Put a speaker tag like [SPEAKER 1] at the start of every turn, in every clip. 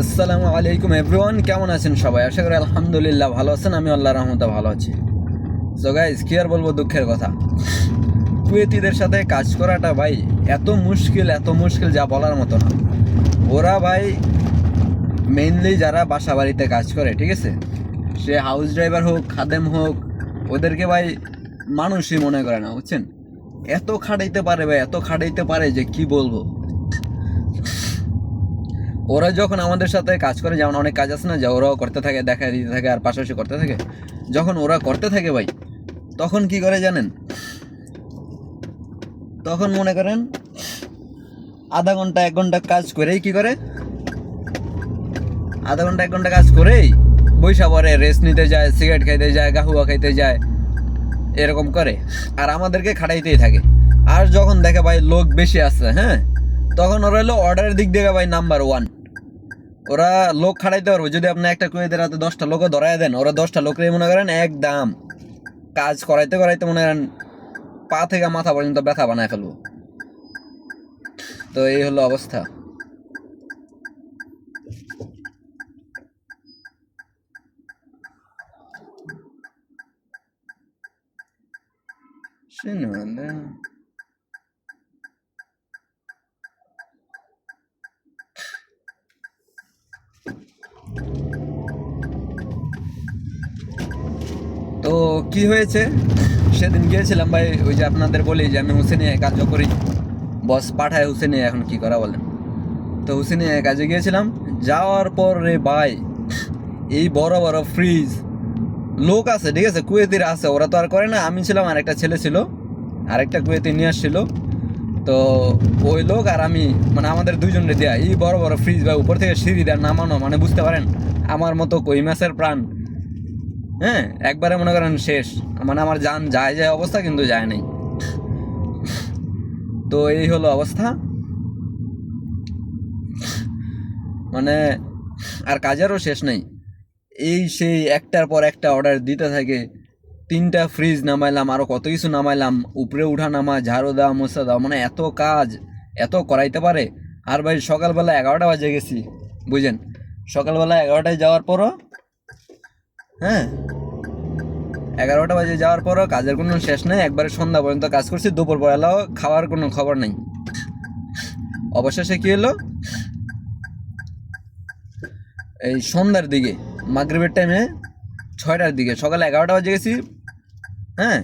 [SPEAKER 1] আসসালামু আলাইকুম এভরিওয়ান, কেমন আছেন সবাই? আশা করি আলহামদুলিল্লাহ ভালো আছেন আমি আল্লাহ রহমতে ভালো আছি। সো গাইজ কি আর বলব দুঃখের কথা? কুয়েতিদের সাথে কাজ করাটা ভাই এত মুশকিল এত মুশকিল যা বলার মতো না। ওরা ভাই মেইনলি যারা বাসা বাড়িতে কাজ করে, ঠিক আছে? সে হাউস ড্রাইভার হোক, খাদেম হোক, ওদেরকে ভাই মানুষই মনে করে না, বুঝছেন? এত খাটাইতে পারে ভাই, এত খাটাইতে পারে যে কি বলব? ওরা যখন আমাদের সাথে কাজ করে, যেমন অনেক কাজ আছে না, যে ওরাও করতে থাকে, দেখা দিতে থাকে আর পাশাপাশি করতে থাকে, যখন ওরা করতে থাকে ভাই, তখন কি করে জানেন? তখন মনে করেন আধা ঘণ্টা, এক ঘণ্টা কাজ করেই কি করে? আধা ঘণ্টা, এক ঘণ্টা কাজ করেই বৈশা পরে রেস্ট নিতে যায় সিগারেট খাইতে যায়, গাহুয়া খাইতে যায়, এরকম করে। আর আমাদেরকে খাটাইতেই থাকে। আর যখন দেখে ভাই লোক বেশি আছে হ্যাঁ তখন ওরা হলো অর্ডারের দিক থেকে ভাই নাম্বার ওয়ান ওরা লোক খাড়াইতে পারব, যদি আপনি একটা কুয়েতের হাতে দশটা লোকও ধরাই দেন, ওরা দশটা লোকরে মনে করেন একদম কাজ করাইতে করাইতে মনে করেন পা থেকে মাথা পর্যন্ত ব্যথা বানায় ফেলব। তো এই হলো অবস্থা। Şunun তো কি হয়েছে? সেদিন গিয়েছিলাম ভাই, ওই যে আপনাদের বলি যে আমি হুসেনে কাজ করি। বস পাঠায় হুসেনে এখন কি করা বলেন? তো হুসেনে কাজে গিয়েছিলাম। যাওয়ার পর রে ভাই, এই বড় বড় ফ্রিজ। লোক আছে, ঠিক আছে, কুয়েতির আছে, ওরা তো আর করে না। আমি ছিলাম, আর একটা ছেলে ছিল, আরেকটা কুয়েতি নিয়ে আসছিল। তো ওই লোক আর আমি মানে আমাদের দুইজনের দেয়া, এই বড় বড় ফ্রিজ বা উপর থেকে সিঁড়ি দেওয়ার নামানো মানে বুঝতে পারেন? আমার মতো কই মাছের প্রাণ। হ্যাঁ একবারে মনে করেন শেষ। মানে আমার যান যায় যায় অবস্থা, কিন্তু যায় নাই। তো এই হলো অবস্থা। মানে আর কাজেরও শেষ নেই। এই সেই একটার পর একটা অর্ডার দিতে থাকে। তিনটা ফ্রিজ নামাইলাম আরও কত কিছু নামাইলাম। উপরে উঠা নামা, ঝাড়ু দেওয়া, মোছা দেওয়া মানে এত কাজ, এত করাইতে পারে। আর ভাই, সকালবেলা এগারোটা বাজে গেছি, বুঝেন। সকালবেলা এগারোটায় যাওয়ার পরও হ্যাঁ এগারোটা বাজে যাওয়ার পরও কাজের কোনো শেষ নেই, একবারে সন্ধ্যা পর্যন্ত কাজ করছি, দুপুর বেলাও খাওয়ার কোনো খবর নেই। অবশেষে কী হলো? এই সন্ধ্যার দিকে, মাগরিবের টাইমে ছয়টার দিকে, সকালে এগারোটা বাজে গেছি হ্যাঁ?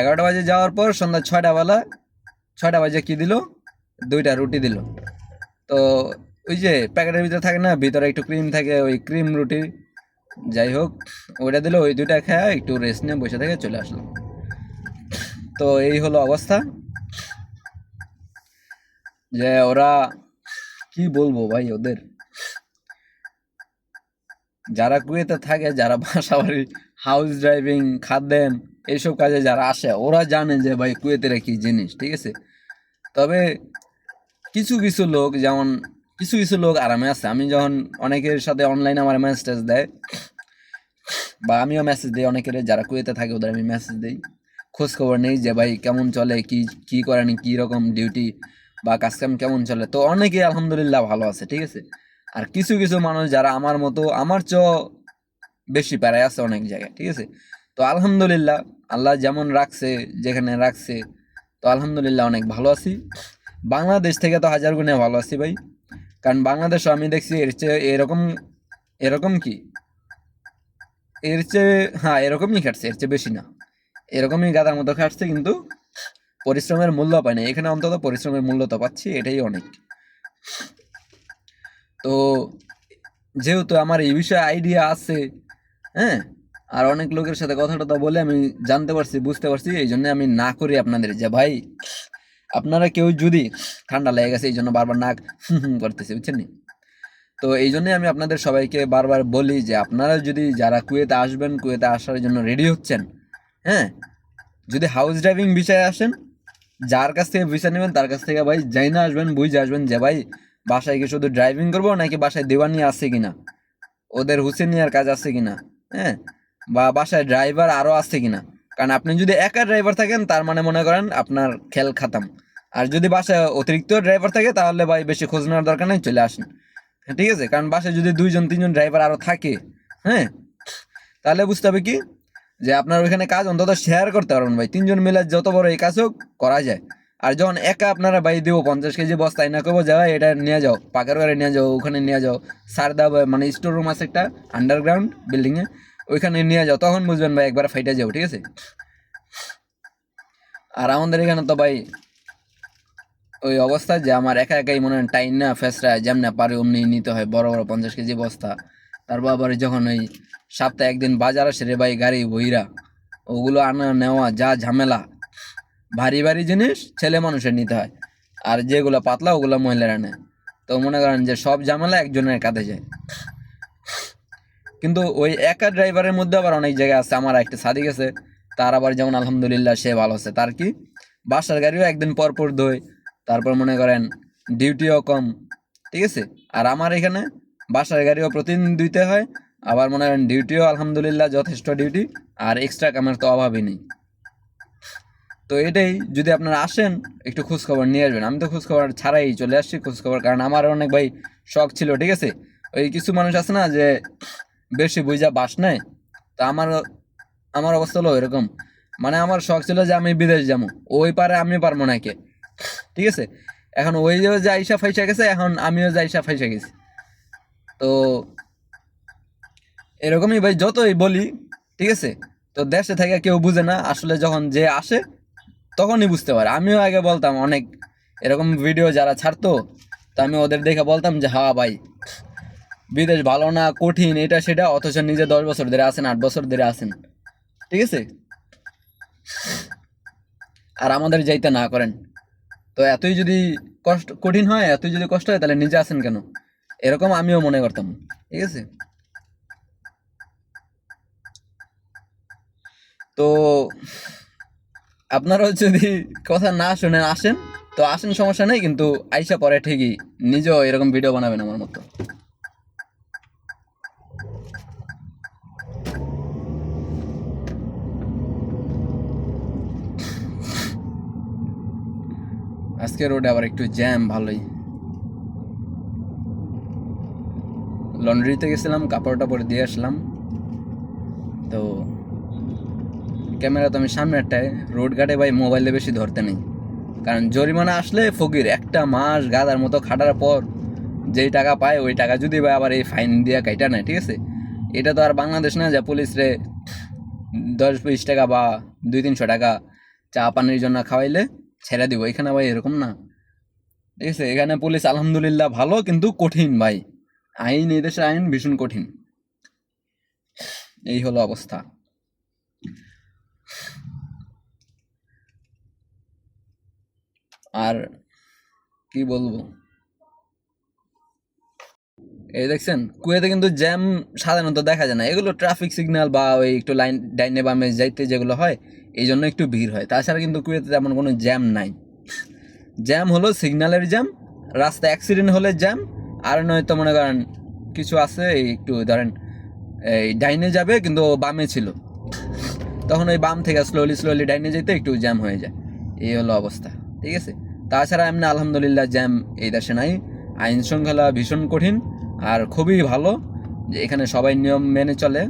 [SPEAKER 1] এগারোটা বাজে যাওয়ার পর সন্ধ্যা ছয়টা বেলা, ছয়টা বাজে কী দিল? দুইটা রুটি দিল। তো ওই যে প্যাকেটের ভিতরে থাকে না, ভিতরে একটু ক্রিম থাকে, ওই ক্রিম রুটি যাই হোক, ওইটা দিলে, ওই দুইটা খেয়ে একটু রেস্ট নিয়ে বসে থেকে চলে আসলাম। তো এই হলো অবস্থা। যে ওরা কি বলব ভাই ওদের? যারা কুয়েতে থাকে, যারা বাসা বাড়ি হাউস ড্রাইভিং খাদ্যেন, এইসব কাজে যারা আসে, ওরা জানে যে ভাই কুয়েতেরা কি জিনিস, ঠিক আছে? তবে কিছু কিছু লোক যেমন কিছু কিছু লোক আরামে আছে। আমি যখন অনেকের সাথে অনলাইনে আমার মেসেজ দেয়, বা আমিও মেসেজ দিই অনেকের, যারা কুয়েতে থাকে ওদের আমি মেসেজ দিই। খোঁজ খবর নেই যে, ভাই, কেমন চলে? কি কি করেনি কি রকম ডিউটি বা কাজকাম কেমন চলে? তো অনেকেই আলহামদুলিল্লাহ ভালো আছে, ঠিক আছে? আর কিছু কিছু মানুষ যারা আমার মতো, আমার চ বেশি প্যারায় আছে অনেক জায়গায়, ঠিক আছে? তো আলহামদুলিল্লাহ, আল্লাহ যেমন রাখছে, যেখানে রাখছে, তো আলহামদুলিল্লাহ অনেক ভালো আছি। বাংলাদেশ থেকে তো হাজার গুণে ভালো আছি ভাই। কারণ বাংলাদেশও আমি দেখছি এর চেয়ে এরকম এরকম কি? এর চেয়ে হ্যাঁ এরকমই খাটছে, এর চেয়ে বেশি না। এরকমই গাদার মতো খাটছে কিন্তু পরিশ্রমের মূল্য পায় না। এখানে অন্তত পরিশ্রমের মূল্য তো পাচ্ছি, এটাই অনেক। তো যেহেতু আমার এই বিষয়ে আইডিয়া আছে হ্যাঁ আর অনেক লোকের সাথে কথা টথা বলে আমি জানতে পারছি, বুঝতে পারছি এই জন্য আমি না করি আপনাদের যে, ভাই আপনারা কেউ যদি ঠান্ডা লেগে গেছে এই জন্য বারবার নাক করতেছে, বুঝছেন তো এই জন্যই আমি আপনাদের সবাইকে বারবার বলি যে, আপনারা যদি যারা কুয়েতে আসবেন, কুয়েতে আসার জন্য রেডি হচ্ছেন হ্যাঁ? যদি হাউস ড্রাইভিং বিষয়ে আসেন, যার কাছ থেকে ভিসা নেবেন, তার কাছ থেকে ভাই যাই না আসবেন, বুঝে আসবেন যে, ভাই বাসায় কি শুধু ড্রাইভিং করব নাকি বাসায় দেওয়ানি আছে কিনা? ওদের হুসেন হুসেনিয়ার কাজ আছে কিনা? হ্যাঁ? বা বাসায় ড্রাইভার আরও আছে কিনা? কারণ আপনি যদি একা ড্রাইভার থাকেন, তার মানে মনে করেন আপনার খেল খাতাম। আর যদি বাসায় অতিরিক্ত ড্রাইভার থাকে, তাহলে ভাই বেশি খোঁজ নেওয়ার দরকার নেই, চলে আসেন। ঠিক আছে? কারণ বাসে যদি দুইজন, তিনজন ড্রাইভার আরও থাকে হ্যাঁ? তাহলে বুঝতে হবে কি? যে আপনার ওইখানে কাজ অন্তত শেয়ার করতে পারবেন ভাই। তিনজন মিলে যত বড় এই কাজ হোক, করা যায়। আর যখন একা আপনারা ভাই দেবো, পঞ্চাশ কেজি বস্তা না করব যাওয়া এটা নিয়ে যাও, পাকার ঘরে নিয়ে যাও, ওখানে নিয়ে যাও, সার দাও মানে স্টোর রুম আছে একটা আন্ডারগ্রাউন্ড বিল্ডিংয়ে ওইখানে নিয়ে যাও, তখন বুঝবেন ভাই একবার ফাইটে যাও ঠিক আছে? আর আমাদের এখানে তো ভাই ওই অবস্থা যে আমার একা একাই মনে হয় টাইম না ফেসরা যেমন পারে অমনি নিতে হয়, বড় বড় পঞ্চাশ কেজি বস্তা। তারপর আবার যখন ওই সপ্তাহে একদিন বাজার আসে রে ভাই গাড়ি বইরা, ওগুলো আনা নেওয়া যা ঝামেলা। ভারী ভারী জিনিস ছেলে মানুষের নিতে হয়, আর যেগুলো পাতলা ওগুলো মহিলারা নেয়। তো মনে করেন যে সব ঝামেলা একজনের কাঁধে যায়। কিন্তু ওই একা ড্রাইভারের মধ্যে আবার অনেক জায়গা আছে। আমার একটা সাদিক আছে তার আবার যেমন আলহামদুলিল্লাহ সে ভালো আছে। তার কি? বাসার গাড়িও একদিন পর পর ধোয়, তারপর মনে করেন ডিউটিও কম, ঠিক আছে? আর আমার এখানে বাসার গাড়িও প্রতিদিন ধুইতে হয়, আবার মনে করেন ডিউটিও আলহামদুলিল্লাহ যথেষ্ট ডিউটি আর এক্সট্রা কামের তো অভাবই নেই। তো এটাই, যদি আপনারা আসেন, একটু খোঁজখবর নিয়ে আসবেন। আমি তো খোঁজখবর ছাড়াই চলে আসছি খোঁজখবর, কারণ আমার অনেক ভাই শখ ছিল, ঠিক আছে? ওই কিছু মানুষ আছে না যে বেশি বুঝা বাস নাই। তো আমার আমার অবস্থা হলো এরকম। মানে আমার শখ ছিল যে আমি বিদেশ যাব। ওই পারে আমি পারব না কে ঠিক আছে? এখন ওই যে যাইসা ফাইসা গেছে, এখন আমিও যাইসা ফাইসা গেছি। তো এরকমই ভাই, যতই বলি, ঠিক আছে? তো দেশে থেকে কেউ বুঝে না, আসলে যখন যে আসে, তখনই বুঝতে পারে। আমিও আগে বলতাম অনেক এরকম ভিডিও যারা ছাড়তো, তো আমি ওদের দেখে বলতাম যে হা ভাই বিদেশ ভালো না, কঠিন, এটা সেটা, অথচ নিজে দশ বছর ধরে আসেন আট বছর ধরে আসেন ঠিক আছে? আর আমাদের যাইতে না করেন। তো এতই যদি কষ্ট, কঠিন হয়, এতই যদি কষ্ট হয়, তাহলে নিজে আসেন কেন? এরকম আমিও মনে করতাম। ঠিক আছে? তো আপনারাও যদি কথা না শুনেন আসেন, তো আসেন সমস্যা নেই, কিন্তু আইসা পরে ঠিকই, নিজেও এরকম ভিডিও বানাবেন আমার মতো। আজকে রোডে আবার একটু জ্যাম ভালোই। লন্ড্রিতে গেছিলাম কাপড় টাপড় দিয়ে আসলাম। তো ক্যামেরা তো আমি সামনেরটায় রোড ঘাটে ভাই মোবাইলে বেশি ধরতে নেই। কারণ জরিমানা আসলে ফকির, একটা মাস গাদার মতো খাটার পর যেই টাকা পায়, ওই টাকা যদি ভাই আবার এই ফাইন দিয়ে কাইটা নেয়, ঠিক আছে? এটা তো আর বাংলাদেশ না, যে পুলিশ রে দশ বিশ টাকা বা দুই তিনশো টাকা চা পানির জন্য খাওয়াইলে ছেড়ে দিব, এখানে ভাই এরকম না। ঠিক আছে, এখানে পুলিশ আলহামদুলিল্লাহ ভালো, কিন্তু কঠিন ভাই। আইন, এই দেশের আইন ভীষণ কঠিন। এই হলো অবস্থা। আর কি বলব? এই দেখছেন, কুয়েতে কিন্তু জ্যাম সাধারণত দেখা যায় না। এগুলো ট্রাফিক সিগন্যাল বা ওই একটু লাইন ডাইনে বামে যাইতে যেগুলো হয় এই জন্য একটু ভিড় হয়। তাছাড়া কিন্তু কুয়েতে তেমন কোনো জ্যাম নাই। জ্যাম হলো সিগন্যালের জ্যাম রাস্তা অ্যাক্সিডেন্ট হলে জ্যাম, আর নয়তো মনে করেন কিছু আছে একটু ধরেন, এই ডাইনে যাবে কিন্তু বামে ছিল। তখন ওই বাম থেকে স্লোলি স্লোলি ডাইনে যেতে একটু জ্যাম হয়ে যায়। এই হলো অবস্থা, ঠিক আছে? তাছাড়া এমনি আলহামদুলিল্লাহ জ্যাম এই দেশে নাই। আইন শৃঙ্খলা ভীষণ কঠিন, আর খুবই ভালো যে এখানে সবাই নিয়ম মেনে চলে।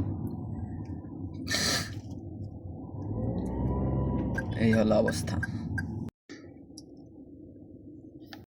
[SPEAKER 1] এই হলো অবস্থা।